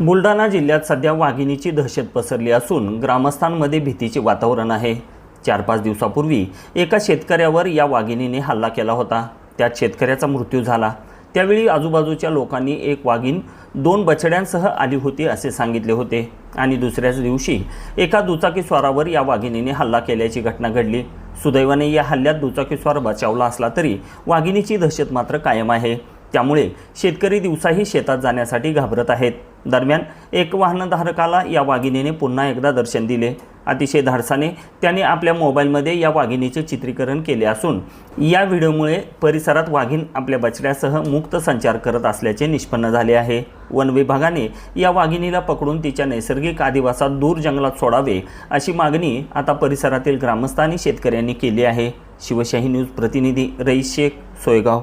बुलढाणा जिल्ह्यात सध्या वाघिणीची दहशत पसरली असून ग्रामस्थांमध्ये भीतीचे वातावरण आहे. चार पाच दिवसापूर्वी एका शेतकऱ्यावर या वाघिणीने हल्ला केला होता. त्यात शेतकऱ्याचा मृत्यू झाला. त्यावेळी आजूबाजूच्या लोकांनी एक वाघीण दोन बछड्यांसह आली होती असे सांगितले होते आणि दुसऱ्याच दिवशी एका दुचाकीस्वारावर या वाघिणीने हल्ला केल्याची घटना घडली. सुदैवाने या हल्ल्यात दुचाकीस्वार बचावला असला तरी वाघिणीची दहशत मात्र कायम आहे. त्यामुळे शेतकरी दिवसाही शेतात जाण्यासाठी घाबरत आहेत. दरम्यान एक वाहनधारकाला या वाघिणीने पुन्हा एकदा दर्शन दिले. अतिशय धाडसाने त्याने आपल्या मोबाईलमध्ये या वाघिणीचे चित्रीकरण केले असून या व्हिडिओमुळे परिसरात वाघीण आपल्या बछड्यासह मुक्त संचार करत असल्याचे निष्पन्न झाले आहे. वन विभागाने या वाघिणीला पकडून तिच्या नैसर्गिक आदिवासात दूर जंगलात सोडावे अशी मागणी आता परिसरातील ग्रामस्थ आणि शेतकऱ्यांनी केली आहे. शिवशाही न्यूज प्रतिनिधी रईस शेख सोयगाव.